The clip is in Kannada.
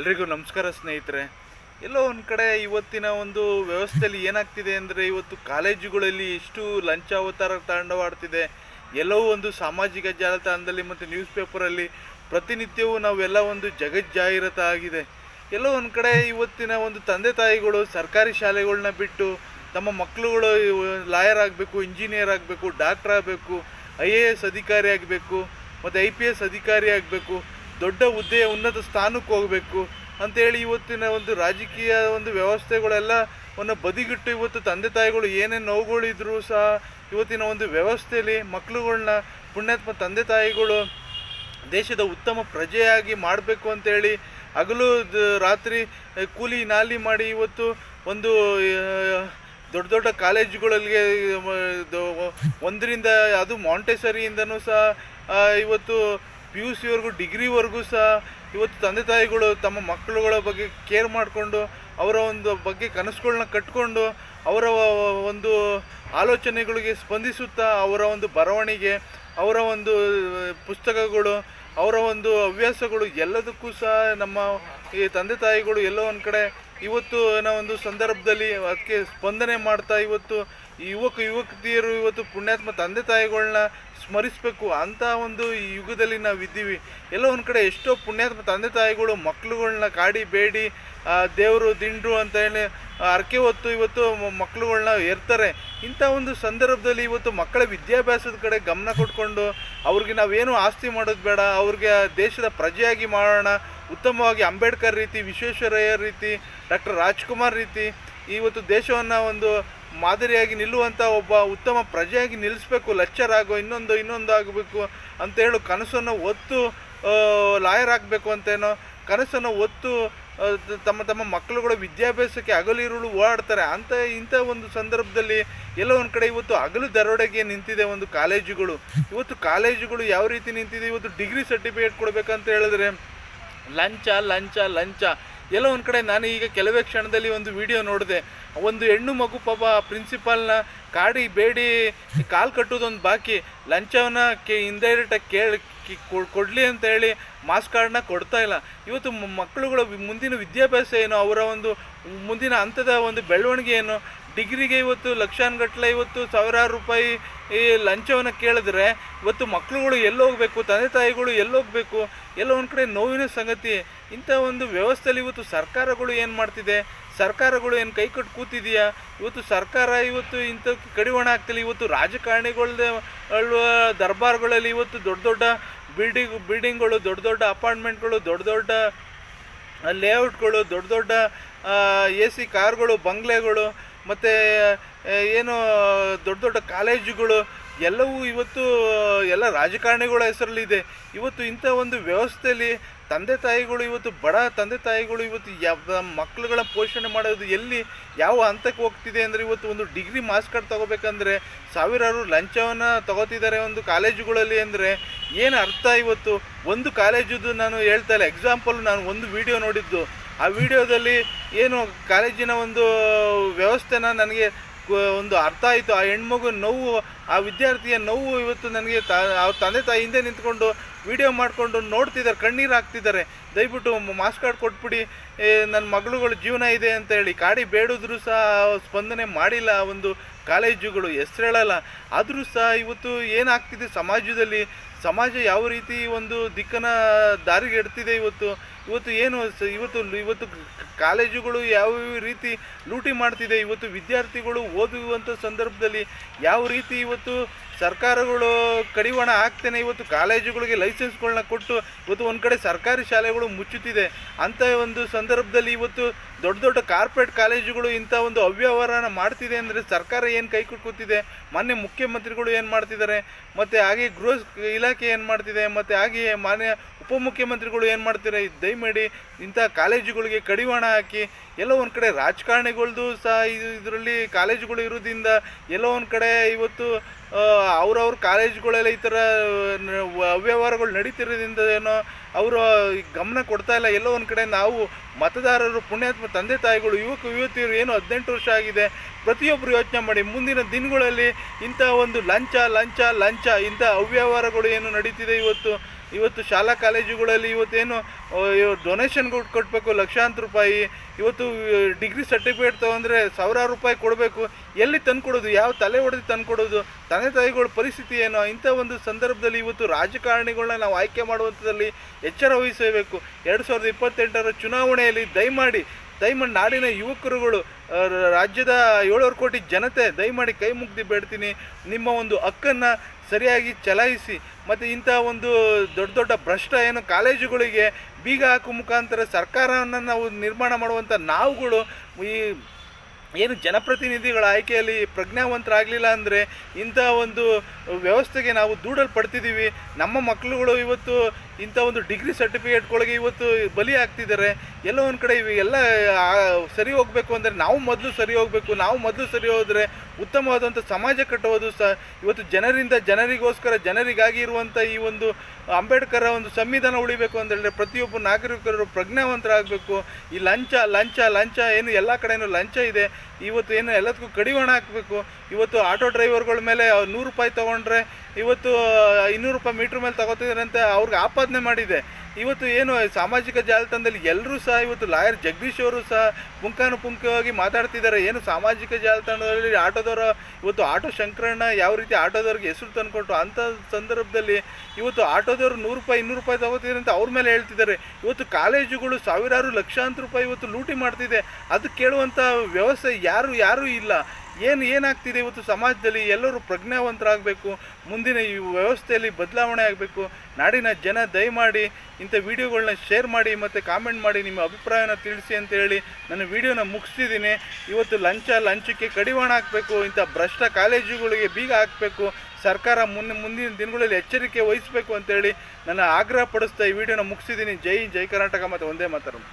ಎಲ್ರಿಗೂ ನಮಸ್ಕಾರ ಸ್ನೇಹಿತರೆ. ಎಲ್ಲೋ ಒಂದು ಕಡೆ ಇವತ್ತಿನ ಒಂದು ವ್ಯವಸ್ಥೆಯಲ್ಲಿ ಏನಾಗ್ತಿದೆ ಅಂದರೆ ಇವತ್ತು ಕಾಲೇಜುಗಳಲ್ಲಿ ಎಷ್ಟು ಲಂಚಾವತಾರ ತಾಂಡವಾಡ್ತಿದೆ. ಎಲ್ಲವೂ ಒಂದು ಸಾಮಾಜಿಕ ಜಾಲತಾಣದಲ್ಲಿ ಮತ್ತು ನ್ಯೂಸ್ ಪೇಪರಲ್ಲಿ ಪ್ರತಿನಿತ್ಯವೂ ನಾವೆಲ್ಲ ಒಂದು ಜಗಜ್ಜಾಹಿರತ ಆಗಿದೆ. ಎಲ್ಲೋ ಒಂದು ಕಡೆ ಇವತ್ತಿನ ಒಂದು ತಂದೆ ತಾಯಿಗಳು ಸರ್ಕಾರಿ ಶಾಲೆಗಳನ್ನ ಬಿಟ್ಟು ತಮ್ಮ ಮಕ್ಕಳುಗಳು ಲಾಯರ್ ಆಗಬೇಕು ಇಂಜಿನಿಯರ್ ಆಗಬೇಕು ಡಾಕ್ಟ್ರ್ ಆಗಬೇಕು, ಐ ಎ ಎಸ್ ಅಧಿಕಾರಿ ಆಗಬೇಕು, ಮತ್ತು ಐ ಪಿ ಎಸ್ ಅಧಿಕಾರಿ ಆಗಬೇಕು ದೊಡ್ಡ ಹುದ್ದೆಯ ಉನ್ನತ ಸ್ಥಾನಕ್ಕೆ ಹೋಗಬೇಕು ಅಂತೇಳಿ ಇವತ್ತಿನ ಒಂದು ರಾಜಕೀಯ ಒಂದು ವ್ಯವಸ್ಥೆಗಳೆಲ್ಲ ಒಂದು ಬದಿಗಿಟ್ಟು ಇವತ್ತು ತಂದೆ ತಾಯಿಗಳು ಏನೇನು ನೋವುಗಳಿದ್ರು ಸಹ ಇವತ್ತಿನ ಒಂದು ವ್ಯವಸ್ಥೆಯಲ್ಲಿ ಮಕ್ಕಳುಗಳನ್ನ ಪುಣ್ಯಾತ್ಮ ತಂದೆ ತಾಯಿಗಳು ದೇಶದ ಉತ್ತಮ ಪ್ರಜೆಯಾಗಿ ಮಾಡಬೇಕು ಅಂತೇಳಿ ಹಗಲು ರಾತ್ರಿ ಕೂಲಿ ನಾಲಿ ಮಾಡಿ ಇವತ್ತು ಒಂದು ದೊಡ್ಡ ದೊಡ್ಡ ಕಾಲೇಜುಗಳಲ್ಲಿ ಒಂದರಿಂದ, ಅದು ಮಾಂಟೆಸರಿಯಿಂದನೂ ಸಹ ಇವತ್ತು ಪಿ ಯು ಸಿವರೆಗೂ ಡಿಗ್ರಿವರೆಗೂ ಸಹ ಇವತ್ತು ತಂದೆ ತಾಯಿಗಳು ತಮ್ಮ ಮಕ್ಕಳುಗಳ ಬಗ್ಗೆ ಕೇರ್ ಮಾಡಿಕೊಂಡು ಅವರ ಒಂದು ಬಗ್ಗೆ ಕನಸುಗಳನ್ನ ಕಟ್ಕೊಂಡು ಅವರ ಒಂದು ಆಲೋಚನೆಗಳಿಗೆ ಸ್ಪಂದಿಸುತ್ತಾ ಅವರ ಒಂದು ಬರವಣಿಗೆ, ಅವರ ಒಂದು ಪುಸ್ತಕಗಳು, ಅವರ ಒಂದು ಹವ್ಯಾಸಗಳು ಎಲ್ಲದಕ್ಕೂ ಸಹ ನಮ್ಮ ಈ ತಂದೆ ತಾಯಿಗಳು ಎಲ್ಲೋ ಒಂದು ಕಡೆ ಇವತ್ತು ಏನೋ ಒಂದು ಸಂದರ್ಭದಲ್ಲಿ ಅದಕ್ಕೆ ಸ್ಪಂದನೆ ಮಾಡ್ತಾ ಇವತ್ತು ಯುವಕ ಯುವತಿಯರು ಇವತ್ತು ಪುಣ್ಯಾತ್ಮ ತಂದೆ ತಾಯಿಗಳನ್ನ ಸ್ಮರಿಸಬೇಕು ಅಂತ ಒಂದು ಈ ಯುಗದಲ್ಲಿ ನಾವು ಇದ್ದೀವಿ. ಎಲ್ಲೋ ಒಂದು ಕಡೆ ಎಷ್ಟೋ ಪುಣ್ಯಾತ್ಮ ತಂದೆ ತಾಯಿಗಳು ಮಕ್ಕಳುಗಳನ್ನ ಕಾಡಿ ಬೇಡಿ ದೇವರು ದಿಂಡ್ರು ಅಂತ ಹೇಳಿ ಅರಕೆ ಹೊತ್ತು ಇವತ್ತು ಮಕ್ಕಳುಗಳನ್ನ ಏರ್ತಾರೆ. ಇಂಥ ಒಂದು ಸಂದರ್ಭದಲ್ಲಿ ಇವತ್ತು ಮಕ್ಕಳ ವಿದ್ಯಾಭ್ಯಾಸದ ಕಡೆ ಗಮನ ಕೊಟ್ಕೊಂಡು ಅವ್ರಿಗೆ ನಾವೇನು ಆಸ್ತಿ ಮಾಡೋದು ಬೇಡ, ಅವ್ರಿಗೆ ದೇಶದ ಪ್ರಜೆಯಾಗಿ ಮಾಡೋಣ, ಉತ್ತಮವಾಗಿ ಅಂಬೇಡ್ಕರ್ ರೀತಿ, ವಿಶ್ವೇಶ್ವರಯ್ಯ ರೀತಿ, ಡಾಕ್ಟರ್ ರಾಜ್ಕುಮಾರ್ ರೀತಿ ಇವತ್ತು ದೇಶವನ್ನು ಒಂದು ಮಾದರಿಯಾಗಿ ನಿಲ್ಲುವಂಥ ಒಬ್ಬ ಉತ್ತಮ ಪ್ರಜೆಯಾಗಿ ನಿಲ್ಲಿಸ್ಬೇಕು ಲೆಕ್ಚರ್ ಆಗೋ ಇನ್ನೊಂದು ಇನ್ನೊಂದು ಆಗಬೇಕು ಅಂತ ಹೇಳು ಕನಸನ್ನು ಒತ್ತು ಲಾಯರ್ ಆಗಬೇಕು ಅಂತೇನೋ ಕನಸನ್ನು ಒತ್ತು ತಮ್ಮ ತಮ್ಮ ಮಕ್ಕಳುಗಳ ವಿದ್ಯಾಭ್ಯಾಸಕ್ಕೆ ಹಗಲಿರುಳು ಓಡಾಡ್ತಾರೆ. ಅಂತ, ಇಂಥ ಒಂದು ಸಂದರ್ಭದಲ್ಲಿ ಎಲ್ಲ ಒಂದು ಕಡೆ ಇವತ್ತು ಹಗಲು ದರೋಡೆಗೆ ನಿಂತಿದೆ ಒಂದು ಕಾಲೇಜುಗಳು. ಇವತ್ತು ಕಾಲೇಜುಗಳು ಯಾವ ರೀತಿ ನಿಂತಿದೆ? ಇವತ್ತು ಡಿಗ್ರಿ ಸರ್ಟಿಫಿಕೇಟ್ ಕೊಡಬೇಕಂತ ಹೇಳಿದ್ರೆ ಲಂಚ ಲಂಚ ಲಂಚ. ಎಲ್ಲೋ ಒಂದು ಕಡೆ ನಾನು ಈಗ ಕೆಲವೇ ಕ್ಷಣದಲ್ಲಿ ಒಂದು ವಿಡಿಯೋ ನೋಡಿದೆ. ಒಂದು ಹೆಣ್ಣು ಮಗು ಪಾಪ ಪ್ರಿನ್ಸಿಪಾಲ್ನ ಕಾಡಿ ಬೇಡಿ, ಕಾಲು ಕಟ್ಟೋದೊಂದು ಬಾಕಿ, ಲಂಚವನ್ನ ಕೆ ಇಂಡೈರೆಕ್ಟಾಗಿ ಕೇಳಿ ಕೊಡಲಿ ಅಂತ ಹೇಳಿ ಮಾಸ್ ಕಾರ್ಡ್ನ ಕೊಡ್ತಾ ಇಲ್ಲ. ಇವತ್ತು ಮಕ್ಕಳುಗಳು ಮಕ್ಕಳುಗಳ ಮುಂದಿನ ವಿದ್ಯಾಭ್ಯಾಸ ಏನು? ಅವರ ಒಂದು ಮುಂದಿನ ಹಂತದ ಒಂದು ಬೆಳವಣಿಗೆ ಏನು? ಡಿಗ್ರಿಗೆ ಇವತ್ತು ಲಕ್ಷಾನುಗಟ್ಟಲೆ ಇವತ್ತು ಸಾವಿರಾರು ರೂಪಾಯಿ ಈ ಲಂಚವನ್ನು ಕೇಳಿದ್ರೆ ಇವತ್ತು ಮಕ್ಕಳುಗಳು ಎಲ್ಲೋಗ್ಬೇಕು, ತಂದೆ ತಾಯಿಗಳು ಎಲ್ಲೋಗ್ಬೇಕು, ಎಲ್ಲೋ ಒಂದು ಕಡೆ ನೋವಿನ ಸಂಗತಿ. ಇಂಥ ಒಂದು ವ್ಯವಸ್ಥೆಯಲ್ಲಿ ಇವತ್ತು ಸರ್ಕಾರಗಳು ಏನು ಮಾಡ್ತಿದೆ? ಸರ್ಕಾರಗಳು ಏನು ಕೈ ಕಟ್ಟು ಕೂತಿದೆಯಾ? ಇವತ್ತು ಸರ್ಕಾರ ಇವತ್ತು ಇಂಥ ಕಡಿವಾಣ ಆಗ್ತಿಲ್ಲ ಇವತ್ತು ರಾಜಕಾರಣಿಗಳದ ದರ್ಬಾರ್ಗಳಲ್ಲಿ ಇವತ್ತು ದೊಡ್ಡ ದೊಡ್ಡ ಬಿಲ್ಡಿಂಗ್, ಬಿಲ್ಡಿಂಗ್ಗಳು, ದೊಡ್ಡ ದೊಡ್ಡ ಅಪಾರ್ಟ್ಮೆಂಟ್ಗಳು, ದೊಡ್ಡ ದೊಡ್ಡ ಲೇಔಟ್ಗಳು, ದೊಡ್ಡ ದೊಡ್ಡ ಎ ಸಿ ಕಾರ್ಗಳು, ಬಂಗ್ಲೆಗಳು ಮತ್ತು ಏನು ದೊಡ್ಡ ದೊಡ್ಡ ಕಾಲೇಜುಗಳು ಎಲ್ಲವೂ ಇವತ್ತು ಎಲ್ಲ ರಾಜಕಾರಣಿಗಳ ಹೆಸರಲ್ಲಿದೆ. ಇವತ್ತು ಇಂಥ ಒಂದು ವ್ಯವಸ್ಥೆಯಲ್ಲಿ ತಂದೆ ತಾಯಿಗಳು ಇವತ್ತು, ಬಡ ತಂದೆ ತಾಯಿಗಳು ಇವತ್ತು ಯಾವ ಮಕ್ಕಳುಗಳ ಪೋಷಣೆ ಮಾಡೋದು ಎಲ್ಲಿ ಯಾವ ಹಂತಕ್ಕೆ ಹೋಗ್ತಿದೆ ಅಂದರೆ ಇವತ್ತು ಒಂದು ಡಿಗ್ರಿ ಮಾರ್ಕ್ಸ್ ಕಾರ್ಡ್ ತೊಗೋಬೇಕಂದ್ರೆ ಸಾವಿರಾರು ಲಂಚವನ್ನು ತಗೋತಿದ್ದಾರೆ ಒಂದು ಕಾಲೇಜುಗಳಲ್ಲಿ ಅಂದರೆ ಏನು ಅರ್ಥ ಇವತ್ತು? ಒಂದು ಕಾಲೇಜದ್ದು ನಾನು ಹೇಳ್ತಾ ಇಲ್ಲ. ಎಕ್ಸಾಂಪಲ್ ನಾನು ಒಂದು ವಿಡಿಯೋ ನೋಡಿದ್ದು. ಆ ವಿಡಿಯೋದಲ್ಲಿ ಏನು ಕಾಲೇಜಿನ ಒಂದು ವ್ಯವಸ್ಥೆನ ನನಗೆ ಒಂದು ಅರ್ಥ ಆಯಿತು. ಆ ಹೆಣ್ಮಗು ನೋವು, ಆ ವಿದ್ಯಾರ್ಥಿಯ ನೋವು ಇವತ್ತು ನನಗೆ ತ ಅವ್ರ ತಂದೆ ತಾಯಿ ಹಿಂದೆ ನಿಂತ್ಕೊಂಡು ವಿಡಿಯೋ ಮಾಡಿಕೊಂಡು ನೋಡ್ತಿದ್ದಾರೆ, ಕಣ್ಣೀರು ಹಾಕ್ತಿದ್ದಾರೆ. ದಯವಿಟ್ಟು ಮಾಸ್ ಕಾರ್ಡ್ ಕೊಟ್ಬಿಡಿ. ನನ್ನ ಮಗಳುಗಳ ಜೀವನ ಇದೆ ಅಂತ ಹೇಳಿ. ಕಾಡಿ ಬೇಡಿದ್ರು ಸಹ ಸ್ಪಂದನೆ ಮಾಡಿಲ್ಲ ಒಂದು ಕಾಲೇಜುಗಳು. ಹೆಸ್ರು ಹೇಳಲ್ಲ. ಆದರೂ ಸಹ ಇವತ್ತು ಏನಾಗ್ತಿದೆ ಸಮಾಜದಲ್ಲಿ? ಸಮಾಜ ಯಾವ ರೀತಿ ಒಂದು ದಿಕ್ಕನ ದಾರಿಗೆ ಇಡ್ತಿದೆ ಇವತ್ತು? ಇವತ್ತು ಏನು ಇವತ್ತು ಇವತ್ತು ಕಾಲೇಜುಗಳು ಯಾವ ರೀತಿ ಲೂಟಿ ಮಾಡ್ತಿದೆ? ಇವತ್ತು ವಿದ್ಯಾರ್ಥಿಗಳು ಓದುವಂಥ ಸಂದರ್ಭದಲ್ಲಿ ಯಾವ ರೀತಿ ಇವತ್ತು ಸರ್ಕಾರಗಳು ಕಡಿವಾಣ ಹಾಕ್ತೇನೆ. ಇವತ್ತು ಕಾಲೇಜುಗಳಿಗೆ ಲೈಸೆನ್ಸ್ಗಳನ್ನ ಕೊಟ್ಟು ಇವತ್ತು ಒಂದು ಕಡೆ ಸರ್ಕಾರಿ ಶಾಲೆಗಳು ಮುಚ್ಚುತ್ತಿದೆ. ಅಂಥ ಒಂದು ಸಂದರ್ಭದಲ್ಲಿ ಇವತ್ತು ದೊಡ್ಡ ದೊಡ್ಡ ಕಾರ್ಪೊರೇಟ್ ಕಾಲೇಜುಗಳು ಇಂಥ ಒಂದು ಅವ್ಯವಹಾರನ ಮಾಡ್ತಿದೆ ಅಂದರೆ ಸರ್ಕಾರ ಏನು ಕೈ ಕೂತಿದೆ ಮಾನ್ಯ ಮುಖ್ಯಮಂತ್ರಿಗಳು ಏನು ಮಾಡ್ತಿದ್ದಾರೆ? ಮತ್ತು ಹಾಗೆ ಗೃಹ ಇಲಾಖೆ ಏನು ಮಾಡ್ತಿದೆ? ಮತ್ತು ಹಾಗೆಯೇ ಮಾನ್ಯ ಉಪಮುಖ್ಯಮಂತ್ರಿಗಳು ಏನು ಮಾಡ್ತಾರೆ ದಯಮಾಡಿ ಇಂಥ ಕಾಲೇಜುಗಳಿಗೆ ಕಡಿವಾಣ ಹಾಕಿ. ಎಲ್ಲೋ ಒಂದು ಕಡೆ ರಾಜಕಾರಣಿಗಳದ್ದು ಸಹ ಇದು ಇದರಲ್ಲಿ ಕಾಲೇಜುಗಳು ಇರೋದ್ರಿಂದ ಎಲ್ಲೋ ಒಂದು ಕಡೆ ಇವತ್ತು ಅವ್ರವ್ರ ಕಾಲೇಜುಗಳೆಲ್ಲ ಈ ಥರ ಅವ್ಯವಹಾರಗಳು ನಡೀತಿರೋದ್ರಿಂದ ಏನೋ ಅವರು ಗಮನ ಕೊಡ್ತಾ ಇಲ್ಲ. ಎಲ್ಲೋ ಒಂದು ಕಡೆ ನಾವು ಮತದಾರರು, ಪುಣ್ಯಾತ್ಮ ತಂದೆ ತಾಯಿಗಳು, ಯುವಕ, ಯುವತಿಯರು ಏನು ಹದಿನೆಂಟು ವರ್ಷ ಆಗಿದೆ. ಪ್ರತಿಯೊಬ್ಬರು ಯೋಚನೆ ಮಾಡಿ, ಮುಂದಿನ ದಿನಗಳಲ್ಲಿ ಇಂಥ ಒಂದು ಲಂಚ ಲಂಚ ಲಂಚ ಇಂಥ ಅವ್ಯವಹಾರಗಳು ಏನು ನಡೀತಿದೆ ಇವತ್ತು? ಇವತ್ತು ಶಾಲಾ ಕಾಲೇಜುಗಳಲ್ಲಿ ಇವತ್ತೇನು ಡೊನೇಷನ್ ಕೊಡಬೇಕು, ಲಕ್ಷಾಂತರ ರೂಪಾಯಿ, ಇವತ್ತು ಡಿಗ್ರಿ ಸರ್ಟಿಫಿಕೇಟ್ ತೊಗೊಂಡ್ರೆ ಸಾವಿರಾರು ರೂಪಾಯಿ ಕೊಡಬೇಕು. ಎಲ್ಲಿ ತಂದ್ಕೊಡೋದು? ಯಾವ ತಲೆ ಹೊಡೆದು ತಂದ್ಕೊಡೋದು? ತಂದೆ ತಾಯಿಗಳ ಪರಿಸ್ಥಿತಿ ಏನೋ? ಇಂಥ ಒಂದು ಸಂದರ್ಭದಲ್ಲಿ ಇವತ್ತು ರಾಜಕಾರಣಿಗಳನ್ನ ನಾವು ಆಯ್ಕೆ ಮಾಡುವಂಥದ್ದಲ್ಲಿ ಎಚ್ಚರ ವಹಿಸಬೇಕು. ಎರಡು ಸಾವಿರದ ಇಪ್ಪತ್ತೆಂಟರ ಚುನಾವಣೆಯಲ್ಲಿ ದಯಮಾಡಿ ದಯಮಾಡಿ ನಾಡಿನ ಯುವಕರುಗಳು ರಾಜ್ಯದ ಏಳುವರೆ ಕೋಟಿ ಜನತೆ, ದಯಮಾಡಿ ಕೈ ಮುಗ್ದು ಬೇಡ್ತೀನಿ. ನಿಮ್ಮ ಒಂದು ಹಕ್ಕನ್ನು ಸರಿಯಾಗಿ ಚಲಾಯಿಸಿ, ಮತ್ತು ಇಂಥ ಒಂದು ದೊಡ್ಡ ದೊಡ್ಡ ಭ್ರಷ್ಟ ಏನು ಕಾಲೇಜುಗಳಿಗೆ ಬೀಗ ಹಾಕೋ ಮುಖಾಂತರ ಸರ್ಕಾರವನ್ನು ನಾವು ನಿರ್ಮಾಣ ಮಾಡುವಂಥ ನಾವುಗಳು ಈ ಏನು ಜನಪ್ರತಿನಿಧಿಗಳ ಆಯ್ಕೆಯಲ್ಲಿ ಪ್ರಜ್ಞಾವಂತರಾಗಲಿಲ್ಲ ಅಂದರೆ ಇಂಥ ಒಂದು ವ್ಯವಸ್ಥೆಗೆ ನಾವು ದೂಡಲ್ಪಡ್ತಿದ್ದೀವಿ. ನಮ್ಮ ಮಕ್ಕಳುಗಳು ಇವತ್ತು ಇಂಥ ಒಂದು ಡಿಗ್ರಿ ಸರ್ಟಿಫಿಕೇಟ್ಗಳಿಗೆ ಇವತ್ತು ಬಲಿ ಆಗ್ತಿದ್ದಾರೆ ಎಲ್ಲ ಒಂದು ಕಡೆ ಇವು, ಎಲ್ಲ ಸರಿ ಹೋಗಬೇಕು ಅಂದರೆ ನಾವು ಮೊದಲು ಸರಿ ಹೋಗಬೇಕು, ನಾವು ಮೊದಲು ಸರಿ ಹೋದರೆ ಉತ್ತಮವಾದಂಥ ಸಮಾಜ ಕಟ್ಟುವುದು ಸ ಇವತ್ತು ಜನರಿಂದ ಜನರಿಗೋಸ್ಕರ, ಜನರಿಗಾಗಿ ಇರುವಂಥ ಈ ಒಂದು ಅಂಬೇಡ್ಕರ್ ಒಂದು ಸಂವಿಧಾನ ಉಳಿಬೇಕು ಅಂತ ಹೇಳಿದ್ರೆ ಪ್ರತಿಯೊಬ್ಬ ನಾಗರಿಕರು ಪ್ರಜ್ಞಾವಂತರಾಗಬೇಕು. ಈ ಲಂಚ ಲಂಚ ಲಂಚ, ಏನು ಎಲ್ಲ ಕಡೆಯೂ ಲಂಚ ಇದೆ. ಇವತ್ತು ಏನು ಎಲ್ಲದಕ್ಕೂ ಕಡಿವಾಣ ಹಾಕಬೇಕು. ಇವತ್ತು ಆಟೋ ಡ್ರೈವರ್ಗಳ ಮೇಲೆ ನೂರು ರೂಪಾಯಿ ತೊಗೊಂಡ್ರೆ, ಇವತ್ತು ಇನ್ನೂರು ರೂಪಾಯಿ ಮೀಟ್ರ್ ಮೇಲೆ ತಗೋತಿದ್ದಾರೆ ಅಂತ ಅವ್ರಿಗೆ ಆಪಾದನೆ ಮಾಡಿದೆ. ಇವತ್ತು ಏನು ಸಾಮಾಜಿಕ ಜಾಲತಾಣದಲ್ಲಿ ಎಲ್ಲರೂ ಸಹ ಇವತ್ತು ಲಾಯರ್ ಜಗದೀಶ್ ಅವರು ಸಹ ಪುಂಖಾನುಪುಂಖವಾಗಿ ಮಾತಾಡ್ತಿದ್ದಾರೆ. ಏನು ಸಾಮಾಜಿಕ ಜಾಲತಾಣದಲ್ಲಿ ಆಟೋದವರ ಇವತ್ತು ಆಟೋ ಶಂಕರಣ್ಣ ಯಾವ ರೀತಿ ಆಟೋದವ್ರಿಗೆ ಹೆಸರು ತಂದುಕೊಟ್ಟು ಅಂಥ ಸಂದರ್ಭದಲ್ಲಿ ಇವತ್ತು ಆಟೋದವರು ನೂರು ರೂಪಾಯಿ, ಇನ್ನೂರು ರೂಪಾಯಿ ತಗೋತಿದ್ದಾರೆ ಅಂತ ಅವ್ರ ಮೇಲೆ ಹೇಳ್ತಿದ್ದಾರೆ. ಇವತ್ತು ಕಾಲೇಜುಗಳು ಸಾವಿರಾರು ಲಕ್ಷಾಂತರ ರೂಪಾಯಿ ಇವತ್ತು ಲೂಟಿ ಮಾಡ್ತಿದೆ. ಅದು ಕೇಳುವಂಥ ವ್ಯವಸ್ಥೆ ಯಾರು, ಯಾರೂ ಇಲ್ಲ. ಏನು ಏನಾಗ್ತಿದೆ ಇವತ್ತು ಸಮಾಜದಲ್ಲಿ? ಎಲ್ಲರೂ ಪ್ರಜ್ಞಾವಂತರಾಗಬೇಕು, ಮುಂದಿನ ಈ ವ್ಯವಸ್ಥೆಯಲ್ಲಿ ಬದಲಾವಣೆ ಆಗಬೇಕು. ನಾಡಿನ ಜನ ದಯಮಾಡಿ ಇಂಥ ವಿಡಿಯೋಗಳನ್ನ ಶೇರ್ ಮಾಡಿ ಮತ್ತು ಕಾಮೆಂಟ್ ಮಾಡಿ ನಿಮ್ಮ ಅಭಿಪ್ರಾಯನ ತಿಳಿಸಿ ಅಂತ ಹೇಳಿ ನನ್ನ ವಿಡಿಯೋನ ಮುಗಿಸ್ತಿದ್ದೀನಿ. ಇವತ್ತು ಲಂಚ, ಲಂಚಕ್ಕೆ ಕಡಿವಾಣ ಹಾಕಬೇಕು, ಇಂಥ ಭ್ರಷ್ಟ ಕಾಲೇಜುಗಳಿಗೆ ಬೀಗ ಹಾಕಬೇಕು, ಸರ್ಕಾರ ಮುಂದೆ ಮುಂದಿನ ದಿನಗಳಲ್ಲಿ ಎಚ್ಚರಿಕೆ ವಹಿಸಬೇಕು ಅಂತೇಳಿ ನನ್ನ ಆಗ್ರಹ ಪಡಿಸ್ತಾ ಈ ವಿಡಿಯೋನ ಮುಗಿಸಿದ್ದೀನಿ ಜೈ ಜೈ ಕರ್ನಾಟಕ, ಮತ್ತು ಒಂದೇ ಮಾತರಂ